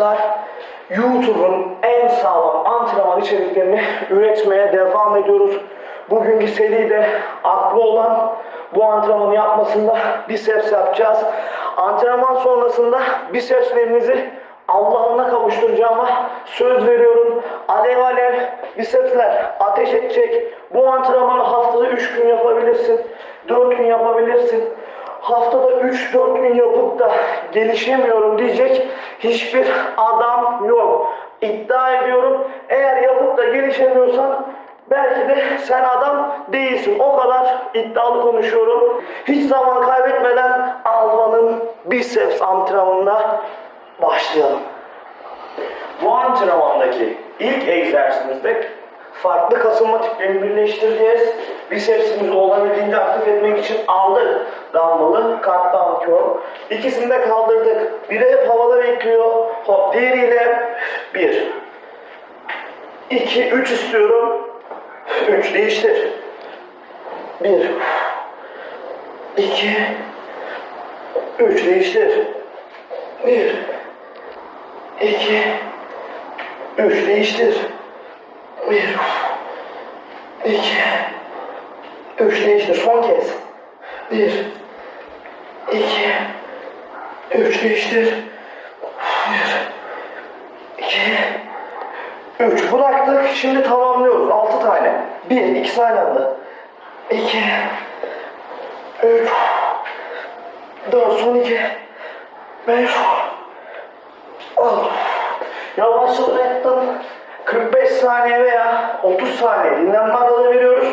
arkadaşlar. YouTube'un en sağlam antrenman içeriklerini üretmeye devam ediyoruz. Bugünkü seride aklı olan bu antrenmanı yapmasında biceps yapacağız. Antrenman sonrasında bicepslerinizi Allah'ına kavuşturacağıma söz veriyorum. Alev alev bicepsler ateş edecek. Bu antrenmanı haftada 3 gün yapabilirsin. 4 gün yapabilirsin haftada 3-4 gün yapıp da gelişemiyorum diyecek hiçbir adam yok. İddia ediyorum eğer yapıp da gelişemiyorsan belki de sen adam değilsin. O kadar iddialı konuşuyorum. Hiç zaman kaybetmeden Alvan'ın biceps antrenmanına başlayalım. Bu antrenmandaki ilk egzersizimizde farklı kasılma tiplerini birleştireceğiz. Bicepsimizi olabildiğince aktif etmek için aldık dumbbell'ı, kat down curl. İkisini de kaldırdık. Biri hep havada bekliyor. Hop diğeriyle bir. iki, üç istiyorum. Üç değiştir. Bir. iki, Üç değiştir. Bir. iki, Üç değiştir. Bir, iki, üç değiştir. Son kez. Bir, iki, üç değiştir. Bir, iki, üç. Bıraktık. Şimdi tamamlıyoruz. Altı tane. Bir, iki aynı anda. İki, üç, dört, son iki, beş, altı. Yavaşça bıraktım. 45 saniye veya 30 saniye dinlenme aralığı veriyoruz.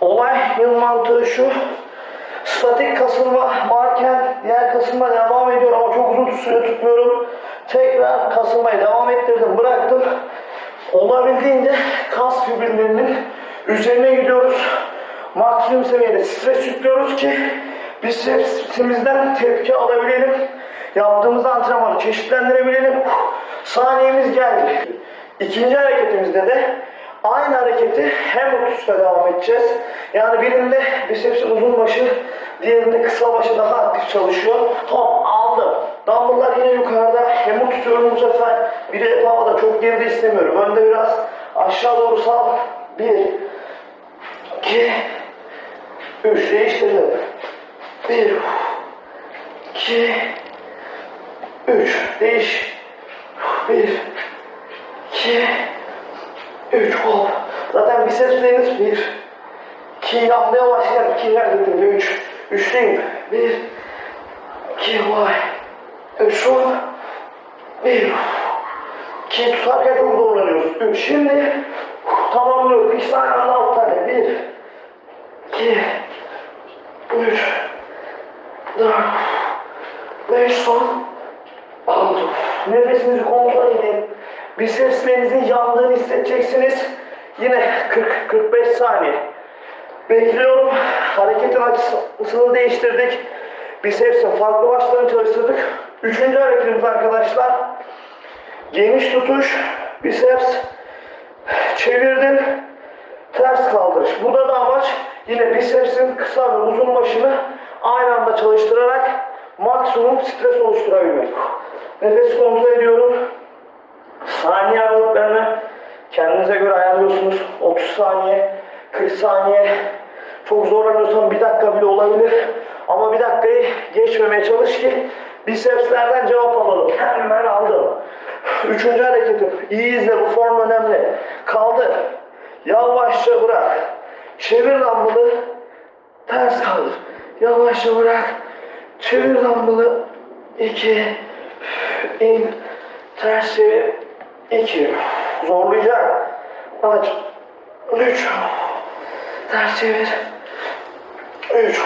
Olayın mantığı şu. Statik kasılma varken diğer kasılma devam ediyor ama çok uzun süre tutmuyorum. Tekrar kasılmaya devam ettirdim, bıraktım. Olabildiğince kas fibrillerinin üzerine gidiyoruz. Maksimum seviyede stres yüklüyoruz ki bicepsimizden tepki alabilelim. Yaptığımız antrenmanı çeşitlendirebilelim. Saniyemiz geldi. İkinci hareketimizde de aynı hareketi hem 30 devam edeceğiz. Yani birinde bicepsin uzun başı, diğerinde kısa başı daha aktif çalışıyor. Hop aldım. Dumbbell'lar yine yukarıda. Hem tutuyorum bu sefer. Biri hep havada çok geride istemiyorum. Önde biraz aşağı doğru sal. Bir, iki, üç değiştirdim. Bir, iki, üç değiş. Bir, iki, üç hop. Zaten bisepsleriniz bir, iki yanmaya başlayan iki neredeydi? Üç, üçteyim. Bir, iki vay. Üç son. Bir, iki tutarken çok zorlanıyoruz. Üç. Şimdi tamamlıyoruz. İki saniye alt tane. Bir, iki, üç, dört, beş son. Altı. Nefesinizi kontrol edin. Bicepslerinizin yandığını hissedeceksiniz. Yine 40-45 saniye. Bekliyorum. Hareketin açısını değiştirdik. Bicepsin farklı başlarını çalıştırdık. Üçüncü hareketimiz arkadaşlar. Geniş tutuş. Biceps. Çevirdin. Ters kaldırış. Burada da amaç yine bicepsin kısa ve uzun başını aynı anda çalıştırarak maksimum stres oluşturabilmek. Nefes kontrol ediyorum. Saniye aralıklarını kendinize göre ayarlıyorsunuz. 30 saniye, 40 saniye. Çok zorlanıyorsan bir dakika bile olabilir. Ama bir dakikayı geçmemeye çalış ki bisepslerden cevap alalım. Hemen aldım. Üçüncü hareketim. İyi izle bu form önemli. Kaldır. Yavaşça bırak. Çevir dumbbell'ı. Ters kaldır. Yavaşça bırak. Çevir dumbbell'ı. İki en tersi 2. Zorlayacağım. Aç. 3. Ters çevir. 3.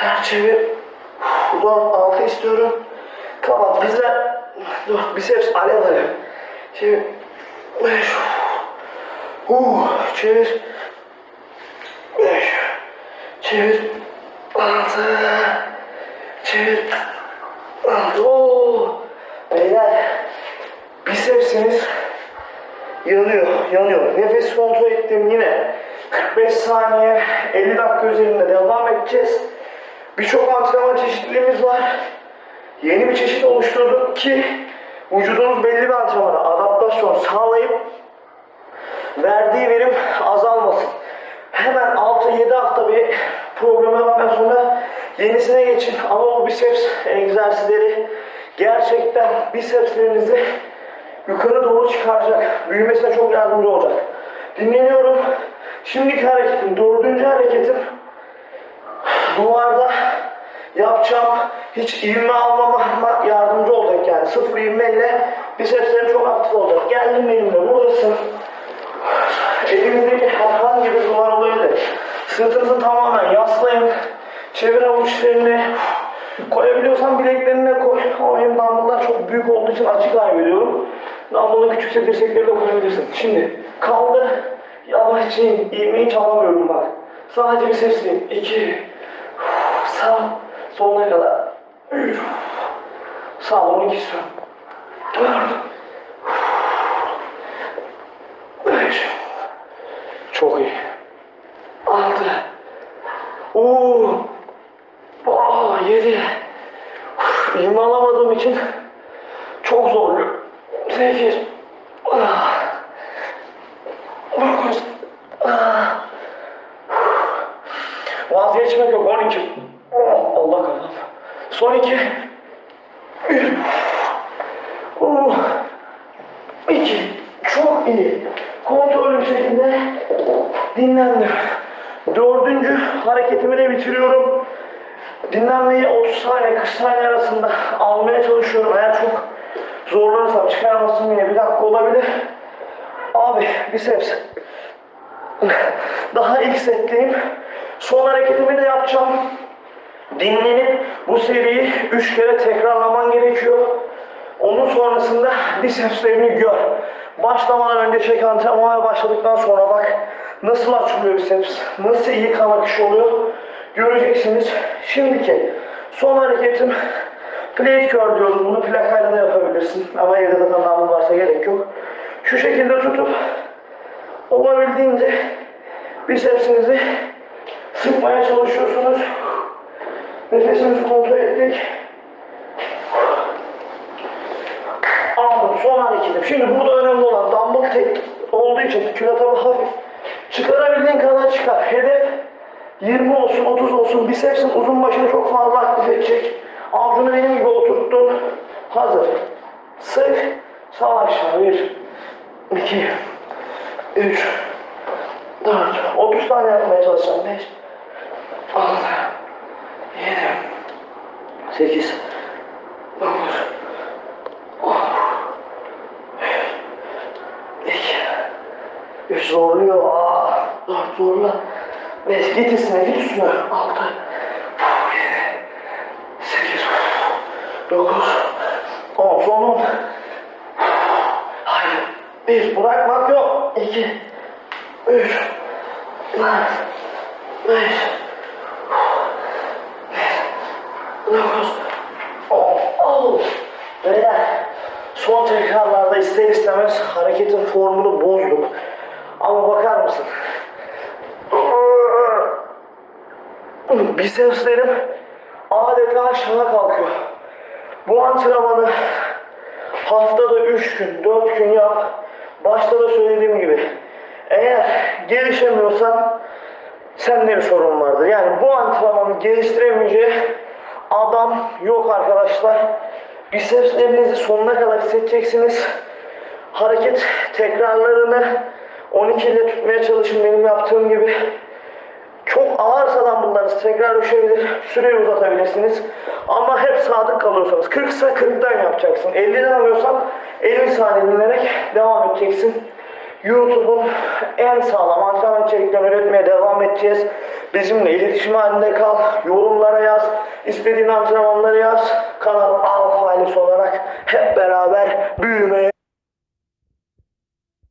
Ters çevir. 4, 6 istiyorum. Kapat. Bizler 4 biceps alev alev. Çevir. 5. Uh, çevir. 5. Çevir. 6. Çevir. 6. Bicepsiniz yanıyor, yanıyor. Nefes kontrol ettim yine. 45 saniye, 50 dakika üzerinde devam edeceğiz. Birçok antrenman çeşitliliğimiz var. yeni bir çeşit oluşturduk ki vücudunuz belli bir antrenmana adaptasyon sağlayıp verdiği verim azalmasın. Hemen 6-7 hafta bir program yaptıktan sonra yenisine geçin. Ama o biceps egzersizleri gerçekten bicepslerinizi yukarı doğru çıkaracak. Büyümesine çok yardımcı olacak. Dinleniyorum. Şimdiki hareketim, dördüncü hareketim duvarda yapacağım hiç ivme almama yardımcı olacak yani. Sıfır ivmeyle bicepslerim çok aktif olacak. Geldim benimle buradasın. Elinizdeki herhangi bir duvar olabilir. Sırtınızı tamamen yaslayın. Çevir avuç içlerini. Koyabiliyorsan bileklerine koy. Ama benim dumbbell'lar çok büyük olduğu için açı kaybediyorum. Dumbbell'ın küçükse dirsekleri de koyabilirsin. Şimdi kaldır. Yavaşça in. İğmeyi çalamıyorum bak. Sadece bir sesleyeyim. İki. Sağ. Sonuna kadar. Üç. Sağ. 12 son. Dört. Beş. Çok iyi. Altı. Oo. Aa, yedi. İğme alamadığım için çok zorluyor. Sekiz. Ah. Dokuz. Ah. Vazgeçmek yok. 12. Oh, Allah kafam. Son iki. Bir. Oh. İki. Çok iyi. Kontrollü şekilde dinlendim. Dördüncü hareketimi de bitiriyorum. Dinlenmeyi 30 saniye 40 saniye arasında almaya çalışıyorum. Eğer çok zorlanırsam çıkaramazsam yine bir dakika olabilir. Abi biceps. Daha ilk setteyim. Son hareketimi de yapacağım. Dinlenip bu seriyi 3 kere tekrarlaman gerekiyor. Onun sonrasında bicepslerini gör. Başlamadan önce çek antrenmana başladıktan sonra bak nasıl açılıyor biceps, nasıl iyi kan akışı oluyor göreceksiniz. Şimdiki son hareketim plate curl diyoruz bunu plakayla da yapabilirsin ama evde zaten namlu varsa gerek yok. Şu şekilde tutup olabildiğince bicepsinizi sıkmaya çalışıyorsunuz. Nefesimizi kontrol ettik. Aldım son hareketim. Şimdi burada önemli olan dumbbell tek olduğu için kilo tabi hafif. Çıkarabildiğin kadar çıkar. Hedef 20 olsun 30 olsun bicepsin uzun başını çok fazla aktif edecek. Avucunu benim gibi oturttun. Hazır. Sık. Sağ aşağı. 1 2 3 4 30 tane yapmaya çalışacağım. 5 6 7 8 9 İki. Üç zorluyor. Aa, dört zorla. Beş git üstüne git üstüne. Altı. 9, 10, son 10. Haydi. 1, bırakmak yok. 2, 3, 4, 5, 9, 10. Oh. Beyler, son tekrarlarda ister istemez hareketin formunu bozdum. Ama bakar mısın? Bisepslerim adeta aşağı kalkıyor. Bu antrenmanı haftada 3 gün, 4 gün yap. Başta da söylediğim gibi. Eğer gelişemiyorsan sende bir sorun vardır. Yani bu antrenmanı geliştiremeyeceği adam yok arkadaşlar. Bicepslerinizi sonuna kadar hissedeceksiniz. Hareket tekrarlarını 12 ile tutmaya çalışın benim yaptığım gibi. Çok ağırsa bunlarınız tekrar düşebilir. Süreyi uzatabilirsiniz. Ama hep sadık kalıyorsanız 40 ise 40'tan yapacaksın. 50'den alıyorsan 50 saniye dinlenerek devam edeceksin. YouTube'un en sağlam antrenman içeriklerini üretmeye devam edeceğiz. Bizimle iletişim halinde kal. Yorumlara yaz. istediğin antrenmanları yaz. Kanal Alfa ailesi olarak hep beraber büyümeye